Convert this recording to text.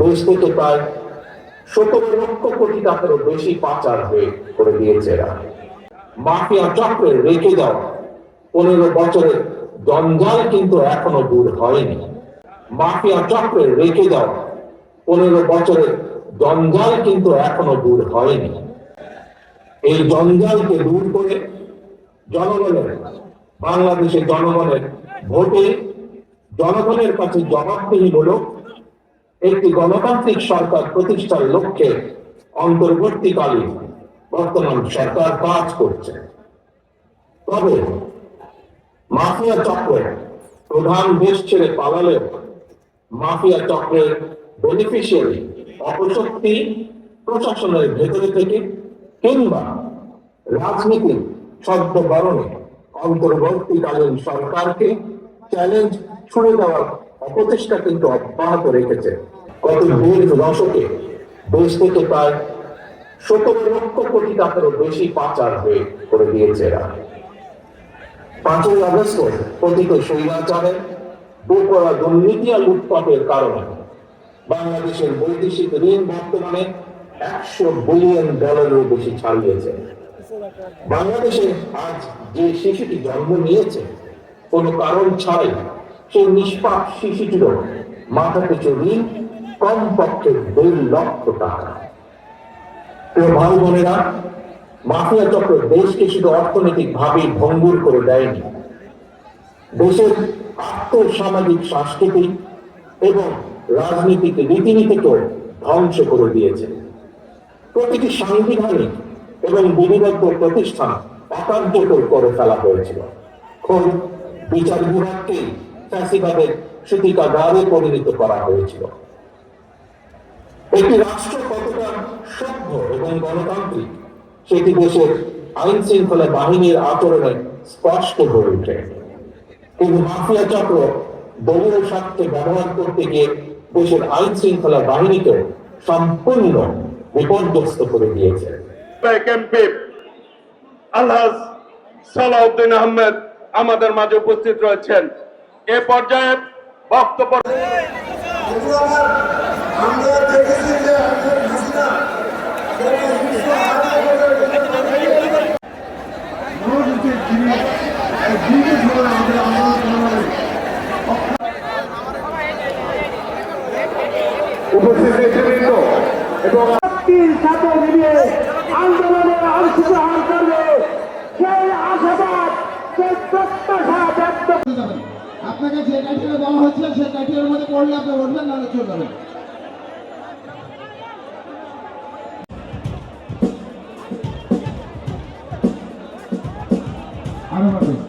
দেশ প্রায় লক্ষ কোটি টাকারও বেশি পাচার হয়ে করে দিয়েছে এরা। মাফিয়া চক্রে রেখে দেওয়া পনেরো বছরের জঞ্জাল কিন্তু এখনও দূর হয়নি। মাফিয়া চক্রে রেখে দেওয়া পনেরো বছরের জঞ্জাল কিন্তু এখনও দূর হয়নি। এই জঞ্জালকে দূর করে জনগণের, বাংলাদেশের জনগণের ভোটে জনগণের কাছে জবাবদিহিমূলক একটি গণতান্ত্রিক সরকার প্রতিষ্ঠার লক্ষ্যে অন্তর্বর্তীকালীন বর্তমান সরকার কাজ করছে। তবে মাফিয়া চক্রের প্রধান দেশ ছেড়ে পালালেও মাফিয়া চক্রের বেনিফিশিয়ারি অপশক্তি প্রশাসনের ভেতরে থেকে কিংবা রাজনীতির শব্দ কারণে অন্তর্বর্তীকালীন সরকারকে চ্যালেঞ্জ ছুড়ে দেওয়ার অপচেষ্টা কিন্তু অব্যাহত রেখেছে। গত দুই দশকে দেশ থেকে প্রায় সতেরো লক্ষ কোটি টাকারও বেশি পাচার হয়ে করে দিয়েছে এরা। পাঁচই আগস্ট পতিত স্বৈরাচারের বেপরা দুর্নীতি আর উৎপাতের কারণে বাংলাদেশের বৈদেশিক ঋণ বর্তমানে একশো বিলিয়ন ডলারেরও বেশি ছাড়িয়েছে। বাংলাদেশে আজ যে শিশুটি জন্ম নিয়েছে কোনো কারণ ছাড়াই সেই নিষ্পাপ শিশুটিরও মাথা পিছু ঋণ কমপক্ষে দেড় লক্ষ টাকা। প্রিয় ভাই বোনেরা মাফিয়া চক্র দেশকে শুধু অর্থনৈতিক ভাবে ভঙ্গুর করে দেয়নি। দেশের আর্থসামাজিক সাংস্কৃতিক এবং রাজনৈতিক রীতিনীতিকেও ধ্বংস করে দিয়েছে। প্রতিটি সাংবিধানিক এবং বিধিবদ্ধ প্রতিষ্ঠান অকার্যকর করে ফেলা হয়েছিল। খোদ বিচার বিভাগকে ফ্যাসিবাদের সূতিকাগারে পরিণত করা হয়েছিল। একটি রাষ্ট্র কতটা সভ্য এবং গণতান্ত্রিক, সেটি দেশের আইন শৃঙ্খলা বাহিনীর আচরণে স্পষ্ট হয়ে ওঠে। কিন্তু মাফিয়া চক্র দলীয় স্বার্থে ব্যবহার করতে গিয়ে দেশের আইন শৃঙ্খলা বাহিনীকে সম্পূর্ণ বিপর্যস্ত করে দিয়েছে। আলহাজ সালাউদ্দিন আহমেদ। আমাদের মাঝে উপস্থিত রয়েছেন। এ পর্যায়ে বক্তব্য আমরা দেখেছি আপনাকে যে ক্রাইটেরিয়া দেওয়া হচ্ছে সেই ক্রাইটেরিয়ার মধ্যে পড়লে আপনি উঠবেন নাহলে চলে যাবেন আরও